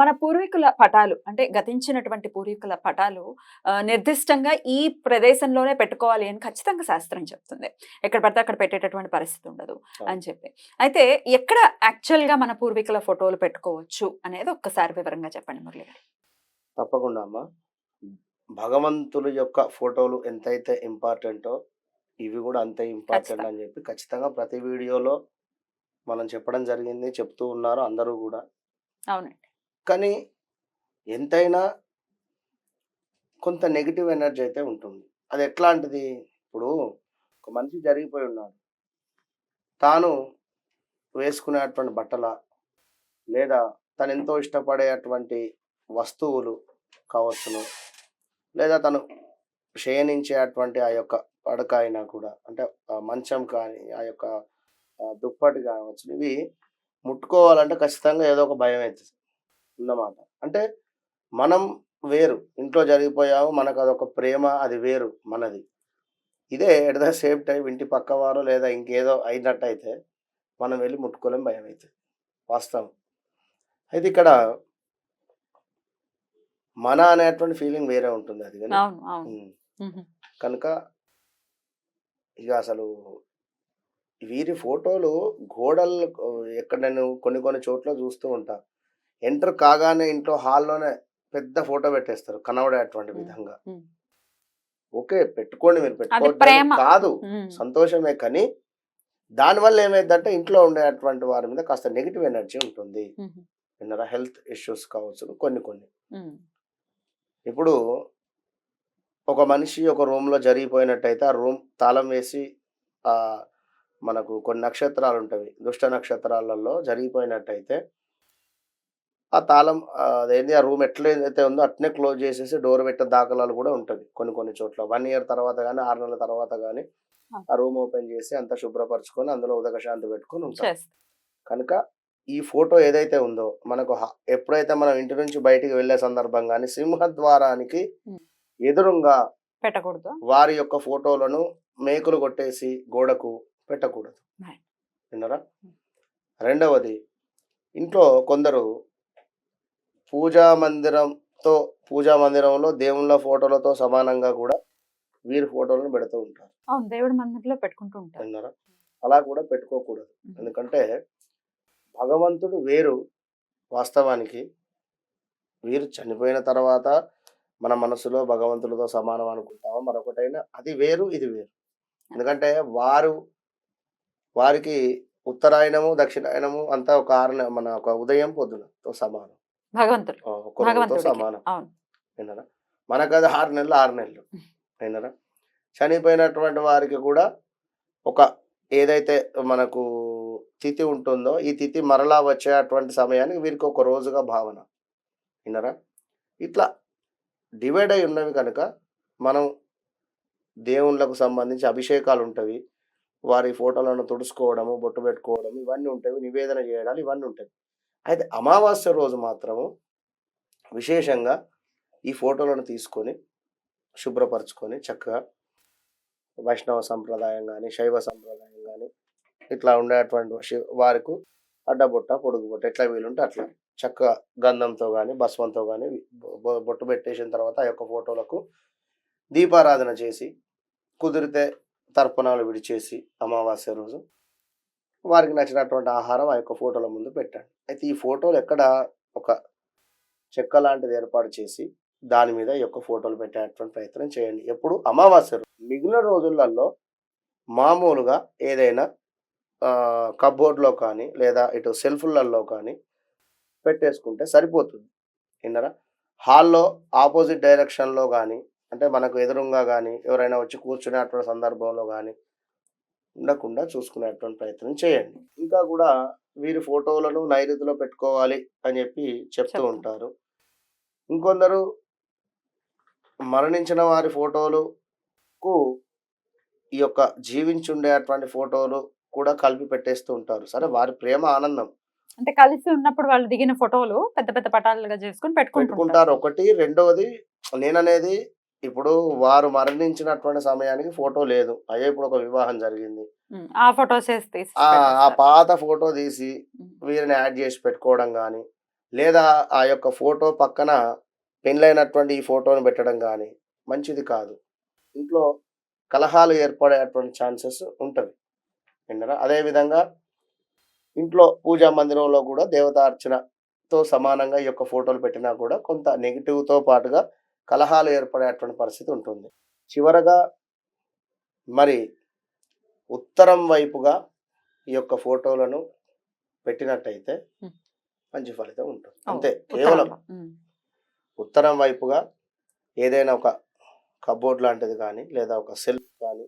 మన పూర్వీకుల పటాలు అంటే గతించినటువంటి పూర్వీకుల పటాలు నిర్దిష్టంగా ఈ ప్రదేశంలోనే పెట్టుకోవాలి అని ఖచ్చితంగా శాస్త్రం చెప్తుంది. ఎక్కడ పడితే అక్కడ పెట్టేటటువంటి పరిస్థితి ఉండదు అని చెప్పి. అయితే ఎక్కడ యాక్చువల్గా మన పూర్వీకుల ఫోటోలు పెట్టుకోవచ్చు అనేది ఒక్కసారి వివరంగా చెప్పండి మురళి గారు. తప్పకుండా అమ్మా. భగవంతుల యొక్క ఫోటోలు ఎంతైతే ఇంపార్టెంటో ఇవి కూడా అంతే ఇంపార్టెంట్. అని చెప్పి ఖచ్చితంగా ప్రతి వీడియోలో మనం చెప్పడం జరిగింది చెప్తూ ఉన్నారు అందరూ కూడా. అవునండి. కానీ ఎంతైనా కొంత నెగిటివ్ ఎనర్జీ అయితే ఉంటుంది. అది ఎట్లాంటిది? ఇప్పుడు ఒక మనిషి జరిగిపోయి ఉన్నాడు. తాను వేసుకునేటువంటి బట్టల లేదా తను ఎంతో ఇష్టపడేటువంటి వస్తువులు కావచ్చును లేదా తను శయనించేటువంటి ఆ యొక్క పడక అయినా కూడా అంటే మంచం కానీ ఆ యొక్క దుప్పటి కావచ్చు ఇవి ముట్టుకోవాలంటే ఖచ్చితంగా ఏదో ఒక భయం అవుతుంది. అన్నమాట. అంటే మనం వేరు. ఇంట్లో జరిగిపోయాము మనకు అదొక ప్రేమ అది వేరు మనది. ఇదే ఎట్ ద సేమ్ టైం ఇంటి పక్కవారు లేదా ఇంకేదో అయినట్టయితే మనం వెళ్ళి ముట్టుకోలేం భయం అవుతుంది వాస్తవం. అయితే ఇక్కడ మన అనేటువంటి ఫీలింగ్ వేరే ఉంటుంది అది కానీ. కనుక ఇక అసలు వీరి ఫోటోలు గోడలు ఎక్కడ నేను కొన్ని కొన్ని చోట్ల చూస్తూ ఉంటా. ఎంటర్ కాగానే ఇంట్లో హాల్లోనే పెద్ద ఫోటో పెట్టేస్తారు కనబడేటువంటి. విధంగా. ఓకే పెట్టుకోండి మీరు ప్రేమ. కాదు. సంతోషమే కానీ దానివల్ల ఏమైందంటే ఇంట్లో ఉండేటువంటి వారి మీద కాస్త నెగిటివ్ ఎనర్జీ ఉంటుంది. విన్నారా హెల్త్ ఇష్యూస్ కావచ్చు కొన్ని కొన్ని. ఇప్పుడు ఒక మనిషి ఒక రూమ్లో జరిగిపోయినట్టయితే ఆ రూమ్ తాళం వేసి ఆ మనకు కొన్ని నక్షత్రాలు ఉంటాయి దుష్ట నక్షత్రాలలో జరిగిపోయినట్టయితే ఆ తాళం ఆ, అదేంటి ఆ రూమ్ ఎట్లయితే ఉందో అట్నే క్లోజ్ చేసేసి డోర్ పెట్టే దాఖలాలు కూడా ఉంటుంది కొన్ని కొన్ని చోట్ల. వన్ ఇయర్ తర్వాత కానీ ఆరు నెలల తర్వాత కానీ ఆ. రూమ్ ఓపెన్ చేసి అంతా శుభ్రపరచుకొని అందులో ఉదక శాంతి పెట్టుకొని ఉంటాం. చేస్తా. కనుక ఈ ఫోటో ఏదైతే ఉందో మనకు ఎప్పుడైతే మనం ఇంటి నుంచి బయటికి వెళ్ళే సందర్భం కానీ సింహద్వారానికి. ఎదురుగా పెట్టకూడదు. వారి యొక్క ఫోటోలను మేకులు కొట్టేసి గోడకు పెట్టకూడదు. విన్నారా? రెండవది ఇంట్లో కొందరు పూజా మందిరంతో పూజా మందిరంలో దేవుళ్ళ ఫోటోలతో సమానంగా కూడా వీరి ఫోటోలను పెడుతూ ఉంటారు. అవును దేవుడి మందిరంలో పెట్టుకుంటూ ఉంటారు. అలా కూడా పెట్టుకోకూడదు. ఎందుకంటే భగవంతుడు వేరు వాస్తవానికి. వీరు చనిపోయిన తర్వాత మన మనసులో భగవంతుడితో సమానం అనుకుంటామా? మరొకటైనా అది వేరు ఇది వేరు. ఎందుకంటే వారు వారికి ఉత్తరాయణము దక్షిణాయనము అంతా ఒక ఆరు మన ఒక ఉదయం పొద్దునతో సమానం. భగవంతుడు. భగవంతుడికి. సమానం. అవును. మనకు అది ఆరు నెలలు ఆరు నెలలు. విన్నారా? చనిపోయినటువంటి వారికి కూడా ఒక ఏదైతే మనకు తిథి ఉంటుందో ఈ తిథి మరలా వచ్చేటువంటి సమయానికి వీరికి ఒక రోజుగా భావన. విన్నారా? ఇట్లా డివైడ్ అయి ఉన్నవి కనుక మనం దేవుళ్ళకు సంబంధించి అభిషేకాలు ఉంటవి. వారి ఫోటోలను తుడుచుకోవడము బొట్టు పెట్టుకోవడం ఇవన్నీ ఉంటాయి నివేదన చేయడాలు ఇవన్నీ ఉంటాయి అయితే అమావాస్య రోజు మాత్రము విశేషంగా ఈ ఫోటోలను తీసుకొని శుభ్రపరచుకొని చక్కగా వైష్ణవ సంప్రదాయం కానీ శైవ సంప్రదాయం కానీ ఇట్లా ఉండేటువంటి వారికి అడ్డబొట్ట పొడుగు బొట్ట ఎట్లా వీలుంటే అట్లా చక్కగా గంధంతో కానీ భస్మంతో కానీ బొట్టు పెట్టేసిన తర్వాత ఆ యొక్క ఫోటోలకు దీపారాధన చేసి కుదిరితే తర్పణాలు విడిచేసి అమావాస్య రోజు వారికి నచ్చినటువంటి ఆహారం ఆ యొక్క ఫోటోల ముందు పెట్టాడు. అయితే ఈ ఫోటోలు ఎక్కడ ఒక చెక్క లాంటిది ఏర్పాటు చేసి దాని మీద ఈ యొక్క ఫోటోలు పెట్టేటువంటి ప్రయత్నం చేయండి. ఎప్పుడు అమావాస్య మిగిలిన రోజులలో మామూలుగా ఏదైనా కబోర్డ్లో కానీ లేదా ఇటు సెల్ఫ్లలో కానీ పెట్టేసుకుంటే సరిపోతుంది. విన్నారా? హాల్లో ఆపోజిట్ డైరెక్షన్లో కానీ అంటే మనకు ఎదురుగా కానీ ఎవరైనా వచ్చి కూర్చునేటువంటి సందర్భంలో కానీ ఉండకుండా చూసుకునేటువంటి ప్రయత్నం చేయండి. ఇంకా కూడా వీరి ఫోటోలను నైరుతిలో పెట్టుకోవాలి అని చెప్పి చెప్తూ. ఉంటారు. ఇంకొందరు మరణించిన వారి ఫోటోలకు ఈ యొక్క జీవించుండేటువంటి ఫోటోలు కూడా కలిపి పెట్టేస్తూ ఉంటారు. సరే వారి ప్రేమ ఆనందం. అంటే కలిసి ఉన్నప్పుడు వాళ్ళు దిగిన ఫోటోలు పెద్ద పెద్ద పటాలుగా చేసుకుని పెట్టుకుంటారు. ఒకటి రెండవది నేననేది ఇప్పుడు వారు మరణించినటువంటి సమయానికి ఫోటో లేదు. అయ్యే ఇప్పుడు ఒక వివాహం జరిగింది. ఆ తీసి ఆ. పాత ఫోటో తీసి. వీరిని యాడ్ చేసి పెట్టుకోవడం కానీ లేదా ఆ యొక్క ఫోటో పక్కన పెళ్ళైనటువంటి ఈ ఫోటోను పెట్టడం కానీ మంచిది కాదు. ఇంట్లో కలహాలు ఏర్పడేటువంటి ఛాన్సెస్ ఉంటుంది. విన్నారా? అదేవిధంగా ఇంట్లో పూజా మందిరంలో కూడా దేవతార్చనతో సమానంగా ఈ యొక్క ఫోటోలు పెట్టినా కూడా కొంత నెగిటివ్తో పాటుగా కలహాలు ఏర్పడేటువంటి పరిస్థితి ఉంటుంది చివరగా మరి ఉత్తరం వైపుగా ఈ యొక్క ఫోటోలను పెట్టినట్టయితే. మంచి ఫలితం ఉంటుంది అంతే కేవలం. ఉత్తరం వైపుగా ఏదైనా ఒక కబోర్డ్ లాంటిది కానీ లేదా ఒక సెల్ఫ్ కానీ.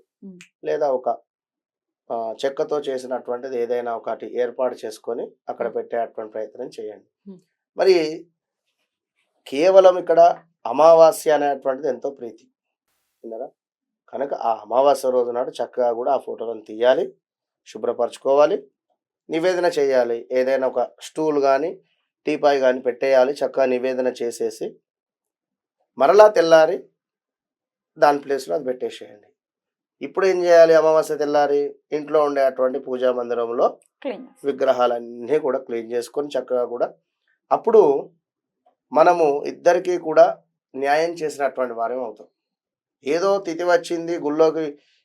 లేదా ఒక చెక్కతో చేసినటువంటిది ఏదైనా ఒకటి ఏర్పాటు చేసుకొని అక్కడ. పెట్టేటువంటి ప్రయత్నం చేయండి. మరి కేవలం ఇక్కడ అమావాస్య అనేటువంటిది ఎంతో ప్రీతి. విన్నారా? కనుక ఆ అమావాస్య రోజు నాడు చక్కగా కూడా ఆ ఫోటోలను తీయాలి శుభ్రపరచుకోవాలి నివేదన చేయాలి. ఏదైనా ఒక స్టూల్ కానీ టీపాయ్ కానీ పెట్టేయాలి చక్కగా నివేదన చేసేసి మరలా తెల్లారి దాని ప్లేస్లో అది పెట్టేసేయండి. ఇప్పుడు ఏం చేయాలి అమావాస్య తెల్లారి? ఇంట్లో ఉండేటువంటి పూజా మందిరంలో. విగ్రహాలన్నీ కూడా క్లీన్ చేసుకొని చక్కగా కూడా అప్పుడు మనము ఇద్దరికీ కూడా న్యాయం చేసినటువంటి వారం అవుతాం. ఏదో తిథి వచ్చింది గుళ్ళోకి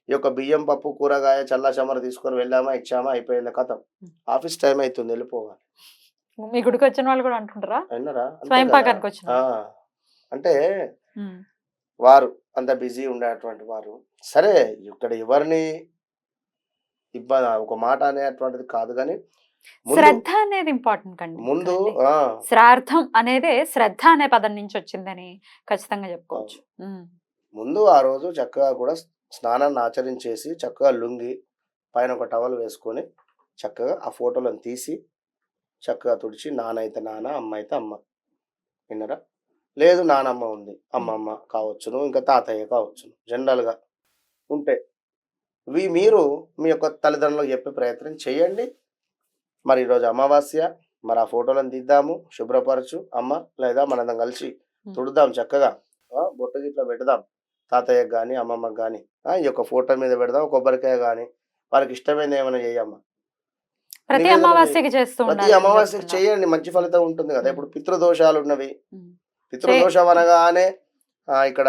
ఈ యొక్క బియ్యం పప్పు కూరగాయ చల్ల చమర తీసుకొని వెళ్ళామా ఇచ్చామా అయిపోయింది కథం. ఆఫీస్ టైం అవుతుంది వెళ్ళిపోవాలి. మీ గుడికి వచ్చిన వాళ్ళు కూడా అంటుంటారా? ఆ, అంటే. వారు అంత బిజీ ఉండేటువంటి వారు. సరే ఇక్కడ ఎవరిని ఇబ్బంది ఒక మాట అనేటువంటిది కాదు కానీ శ్రద్ధ అనేది ఇంపార్టెంట్ కండి ముందు శ్రార్థం అనేదే శ్రద్ధ అనే పదం నుంచి వచ్చిందని ఖచ్చితంగా చెప్పుకోవచ్చు. ముందు ఆ రోజు చక్కగా కూడా స్నానాన్ని ఆచరించేసి చక్కగా లుంగి పైన ఒక టవల్ వేసుకొని చక్కగా ఆ ఫోటోలను తీసి చక్కగా తుడిచి నాన్న అయితే నాన్న అమ్మ. అయితే అమ్మ విన్నరా? లేదు నానమ్మ ఉంది. అమ్మమ్మ కావచ్చును ఇంకా తాతయ్య కావచ్చును. జనరల్గా ఉంటే. మీరు మీ యొక్క తల్లిదండ్రులకు చెప్పే ప్రయత్నం చేయండి. మరి ఈరోజు అమావాస్య మరి ఆ ఫోటోలను తీద్దాము శుభ్రపరచు అమ్మ లేదా మనందరం కలిసి తుడుదాం చక్కగా. బొట్టు గిట్ల పెడదాం. తాతయ్యకి కానీ అమ్మమ్మకి కానీ ఈ యొక్క ఫోటో మీద పెడదాం కొబ్బరికాయ కానీ వాళ్ళకి ఇష్టమైనది ఏమైనా చేయమ్మా. ప్రతి అమావాస్యకి చేస్తూ ప్రతి అమావాస్యకి. చేయండి మంచి ఫలితం ఉంటుంది కదా. ఇప్పుడు పితృదోషాలు ఉన్నవి. పితృదోషం అనగానే ఇక్కడ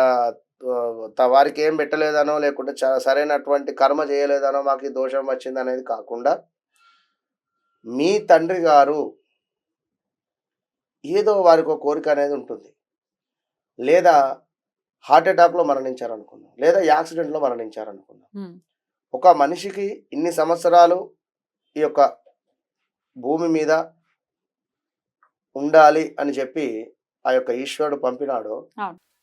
వారికి ఏం పెట్టలేదనో లేకుంటే సరైనటువంటి కర్మ చేయలేదనో మాకు దోషం వచ్చింది అనేది కాకుండా మీ తండ్రి గారు ఏదో వారికి ఒక కోరిక అనేది ఉంటుంది. లేదా హార్ట్ అటాక్లో మరణించారనుకుందాం. లేదా యాక్సిడెంట్లో మరణించారనుకుందాం. ఉమ్. ఒక మనిషికి ఇన్ని సంవత్సరాలు ఈ యొక్క భూమి మీద ఉండాలి అని చెప్పి ఆ యొక్క ఈశ్వరుడు పంపినాడు.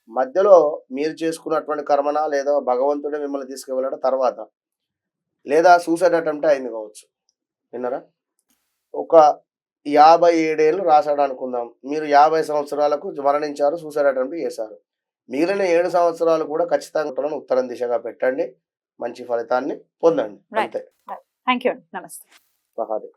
మధ్యలో మీరు చేసుకున్నటువంటి కర్మన లేదా భగవంతుడే మిమ్మల్ని తీసుకువెళ్ళడం? తర్వాత. లేదా సూసైడ్ అటెంప్ట్ అయింది కావచ్చు. విన్నారా? ఒక యాభై ఏడేళ్ళు రాశాడు అనుకుందాం మీరు యాభై సంవత్సరాలకు మరణించారు సూసైడ్ అటెంప్ట్ చేశారు. మిగిలిన ఏడు సంవత్సరాలు కూడా ఖచ్చితంగా ఉత్తరం దిశగా పెట్టండి. మంచి ఫలితాన్ని పొందండి. అంతే. థ్యాంక్ యూ నమస్తే మహాదేవ్.